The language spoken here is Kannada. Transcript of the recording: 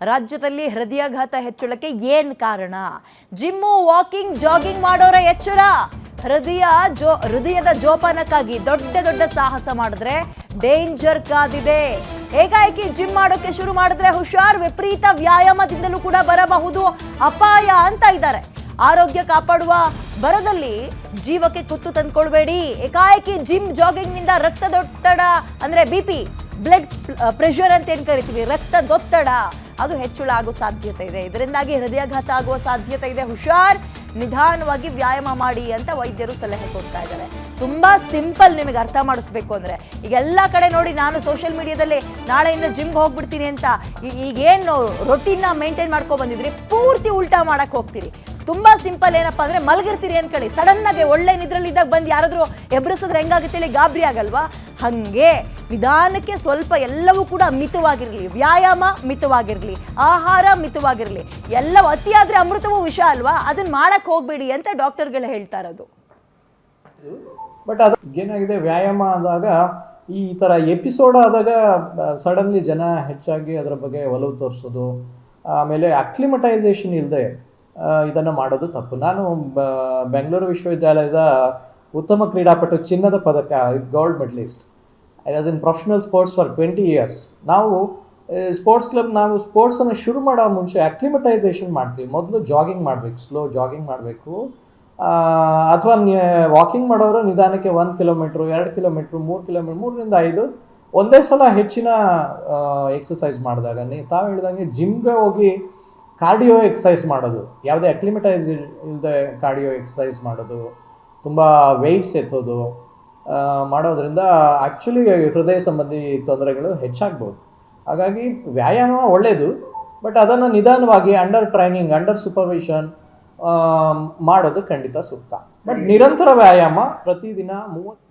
ರಾಜ್ಯದಲ್ಲಿ ಹೃದಯಾಘಾತ ಹೆಚ್ಚಳಕ್ಕೆ ಏನು ಕಾರಣ? ಜಿಮ್ಮು, ವಾಕಿಂಗ್, ಜಾಗಿಂಗ್ ಮಾಡೋರ ಎಚ್ಚರ? ಹೃದಯ ಜೋ, ಹೃದಯದ ಜೋಪಾನಕ್ಕಾಗಿ ದೊಡ್ಡ ದೊಡ್ಡ ಸಾಹಸ ಮಾಡಿದ್ರೆ ಡೇಂಜರ್ ಕಾದಿದೆ. ಏಕಾಏಕಿ ಜಿಮ್ ಮಾಡೋಕ್ಕೆ ಶುರು ಮಾಡಿದ್ರೆ ಹುಷಾರ್, ವಿಪರೀತ ವ್ಯಾಯಾಮದಿಂದಲೂ ಕೂಡ ಬರಬಹುದು, ಅಪಾಯ ಅಂತ ಇದ್ದಾರೆ. ಆರೋಗ್ಯ ಕಾಪಾಡುವ ಬರದಲ್ಲಿ ಜೀವಕ್ಕೆ ಕುತ್ತು ತಂದ್ಕೊಳ್ಬೇಡಿ. ಏಕಾಏಕಿ ಜಿಮ್ ಜಾಗಿಂಗ್ನಿಂದ ರಕ್ತದೊತ್ತಡ ಅಂದ್ರೆ ಬಿ ಪಿ, ಬ್ಲಡ್ ಪ್ರೆಷರ್ ಅಂತ ಏನ್ ಕರಿತೀವಿ? ರಕ್ತದೊತ್ತಡ. ಅದು ಹೆಚ್ಚಳ ಆಗೋ ಸಾಧ್ಯತೆ ಇದೆ. ಇದರಿಂದಾಗಿ ಹೃದಯಾಘಾತ ಆಗುವ ಸಾಧ್ಯತೆ ಇದೆ. ಹುಷಾರ್, ನಿಧಾನವಾಗಿ ವ್ಯಾಯಾಮ ಮಾಡಿ ಅಂತ ವೈದ್ಯರು ಸಲಹೆ ಕೊಡ್ತಾ ಇದ್ದಾರೆ. ತುಂಬಾ ಸಿಂಪಲ್ ನಿಮಗೆ ಅರ್ಥ ಮಾಡಿಸ್ಬೇಕು ಅಂದ್ರೆ, ಈಗ ಎಲ್ಲ ಕಡೆ ನೋಡಿ ನಾನು ಸೋಷಿಯಲ್ ಮೀಡಿಯಾದಲ್ಲಿ ನಾಳೆಯಿಂದ ಜಿಮ್ಗೆ ಹೋಗ್ಬಿಡ್ತೀನಿ ಅಂತ ಈಗೇನು ರೊಟೀನ್ನ ಮೇಂಟೈನ್ ಮಾಡ್ಕೊಂಡು ಬಂದಿದ್ರಿ ಪೂರ್ತಿ ಉಲ್ಟಾ ಮಾಡೋಕ್ಕೆ ಹೋಗ್ತೀರಿ. ತುಂಬಾ ಸಿಂಪಲ್ ಏನಪ್ಪಾ ಅಂದ್ರೆ ಮಲಗಿರ್ತೀರಿ ಅನ್ಕೊಳ್ಳಿ ಸಡನ್ ಆಗಿ ಒಳ್ಳೆ ನಿದ್ರಲ್ಲಿದ್ದಾಗ ಬಂದು ಯಾರಾದರೂ ಎಬ್ರಿಸಿದ್ರೆ ಹೆಂಗಾಗುತ್ತೆ ಹೇಳಿ ಗಾಬರಿ ಆಗಲ್ವಾ? ಹಂಗೆ ನಿಧಾನಕ್ಕೆ ಸ್ವಲ್ಪ ಎಲ್ಲವೂ ಕೂಡ ಮಿತವಾಗಿರಲಿ. ವ್ಯಾಯಾಮ ಮಿತವಾಗಿರಲಿ. ಆಹಾರ ಮಿತವಾಗಿರಲಿ. ಎಲ್ಲವೂ ಅತಿಯಾದರೆ ಅಮೃತವೂ ವಿಷ ಅಲ್ವಾ? ಅದನ್ನ ಮಾಡಕ್ ಹೋಗ್ಬೇಡಿ ಅಂತ ಡಾಕ್ಟರ್ಗಳು ಹೇಳ್ತಾ ಇರೋದು. ಬಟ್ ಅದು ಏನಾಗಿದೆ, ವ್ಯಾಯಾಮ ಆದಾಗ ಈ ಥರ ಎಪಿಸೋಡ್ ಆದಾಗ ಸಡನ್ಲಿ ಜನ ಹೆಚ್ಚಾಗಿ ಅದರ ಬಗ್ಗೆ ಒಲವು ತೋರಿಸೋದು, ಆಮೇಲೆ ಅಕ್ಲಿಮಟೈಸೇಷನ್ ಇಲ್ಲದೆ ಇದನ್ನು ಮಾಡೋದು ತಪ್ಪು. ನಾನು ಬೆಂಗಳೂರು ವಿಶ್ವವಿದ್ಯಾಲಯದ ಉತ್ತಮ ಕ್ರೀಡಾಪಟು ಚಿನ್ನದ ಪದಕ gold medalist I was in professional sports for twenty years ನಾವು ಸ್ಪೋರ್ಟ್ಸ್ ಕ್ಲಬ್ ನಾವು ಸ್ಪೋರ್ಟ್ಸನ್ನು ಶುರು ಮಾಡೋ ಮುಂಚೆ ಅಕ್ಲಿಮಟೈಸೇಷನ್ ಮಾಡ್ತೀವಿ. ಮೊದಲು ಜಾಗಿಂಗ್ ಮಾಡಬೇಕು ಸ್ಲೋ ಜಾಗಿಂಗ್ ಮಾಡಬೇಕು. ಅಥವಾ ವಾಕಿಂಗ್ ಮಾಡೋರು ನಿಧಾನಕ್ಕೆ ಒಂದು ಕಿಲೋಮೀಟ್ರು ಎರಡು ಕಿಲೋಮೀಟ್ರು ಮೂರು ಕಿಲೋಮೀಟ್ರ್ ಮೂರರಿಂದ ಐದು ಒಂದೇ ಸಲ ಹೆಚ್ಚಿನ ಎಕ್ಸಸೈಸ್ ಮಾಡಿದಾಗ. ನೀವು ತಾವು ಹೇಳಿದಂಗೆ ಜಿಮ್ಗೆ ಹೋಗಿ ಕಾರ್ಡಿಯೋ ಎಕ್ಸಸೈಸ್ ಮಾಡೋದು. ಯಾವುದೇ ಅಕ್ಲಿಮಟೈಸ್ ಇಲ್ಲದೆ ಕಾರ್ಡಿಯೋ ಎಕ್ಸಸೈಸ್ ಮಾಡೋದು. ತುಂಬ ವೆಯ್ಟ್ಸ್ ಎತ್ತೋದು ಮಾಡೋದ್ರಿಂದ ಆ್ಯಕ್ಚುಲಿ ಹೃದಯ ಸಂಬಂಧಿ ತೊಂದರೆಗಳು ಹೆಚ್ಚಾಗ್ಬೋದು. ಹಾಗಾಗಿ ವ್ಯಾಯಾಮ ಒಳ್ಳೆಯದು ಬಟ್ ಅದನ್ನು ನಿಧಾನವಾಗಿ ಅಂಡರ್ ಟ್ರೈನಿಂಗ್ ಅಂಡರ್ ಸೂಪರ್ವಿಷನ್ ಮಾಡೋದು ಖಂಡಿತ ಸೂಕ್ತ. ಬಟ್ ನಿರಂತರ ವ್ಯಾಯಾಮ ಪ್ರತಿದಿನ ಮೂವತ್ತು